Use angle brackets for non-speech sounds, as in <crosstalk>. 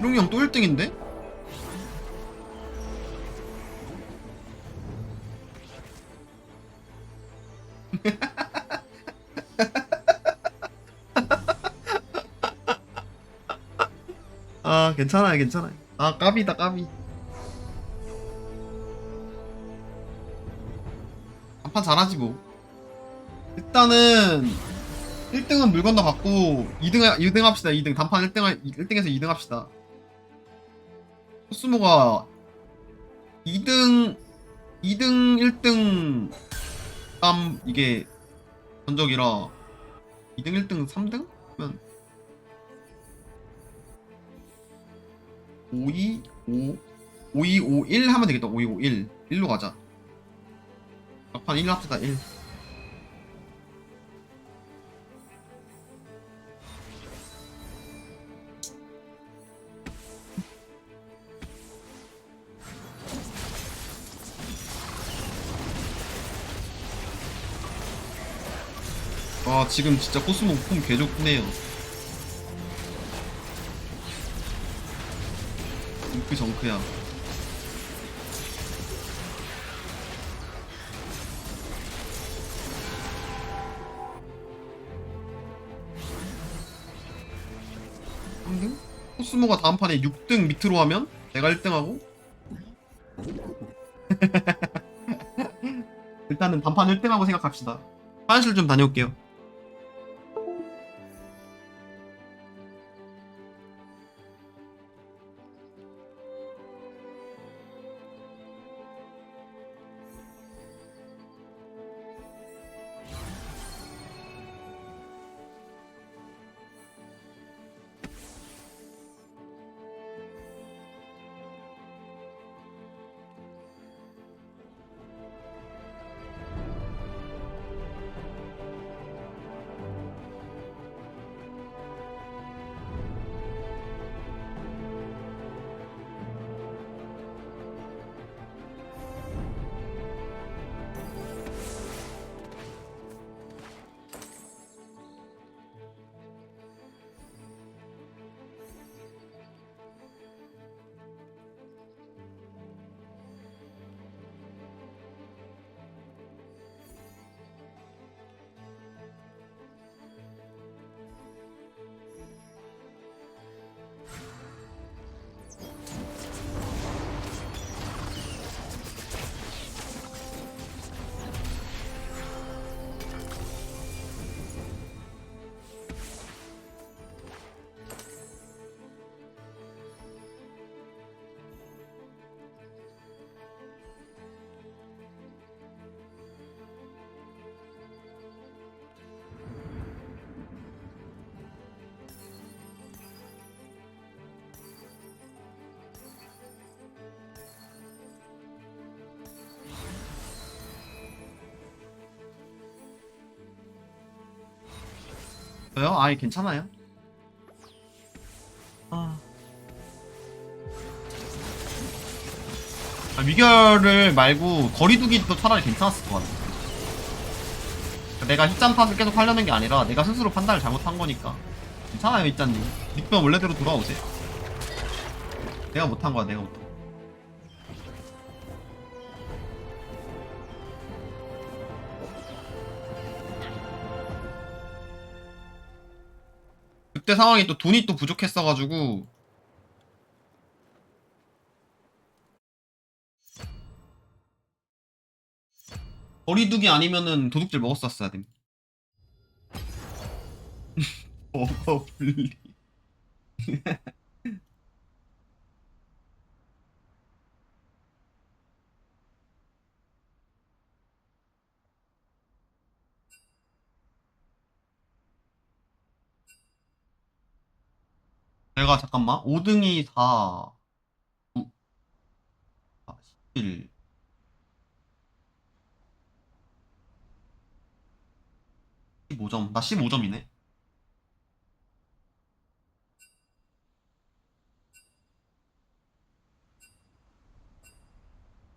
뿅이 형 또 1등인데? <laughs> 아 괜찮아요 괜찮아요. 아 까비다 까비. 한판 잘하지 뭐 일단은 1등은 물 건너 갖고 2등 2등 합시다 2등. 단판 1등 1등에서 2등 합시다 코스모가 2등 2등 1등 땀 이게 전적이라 2등 1등 3등? 그러면 5, 2, 5, 5, 2, 5, 1 하면 되겠다. 5, 2, 5, 1. 1로 가자. 막판 1로 합시다. 1. 와 지금 진짜 코스모 폼 개좋네요. 잉크 정크야. 코스모가 다음 판에 6등 밑으로 하면 내가 1등하고 <laughs> 일단은 단판 1등하고 생각합시다. 화장실 좀 다녀올게요. 저요? 아예 괜찮아요. 아. 아, 위결을 말고 거리두기도 차라리 괜찮았을 것 같아. 내가 힙잔 탓을 계속 하려는 게 아니라 내가 스스로 판단을 잘못한 거니까. 괜찮아요, 입잔님. 닉변 원래대로 돌아오세요. 내가 못한 거야, 내가 못한 그때 상황이 또 돈이 또 부족했어가지고 거리두기 아니면은 도둑질 먹었었어야 됨. <laughs> 어버블리. <laughs> 내가 잠깐만 5등이 4 9 11 15점. 나 15점이네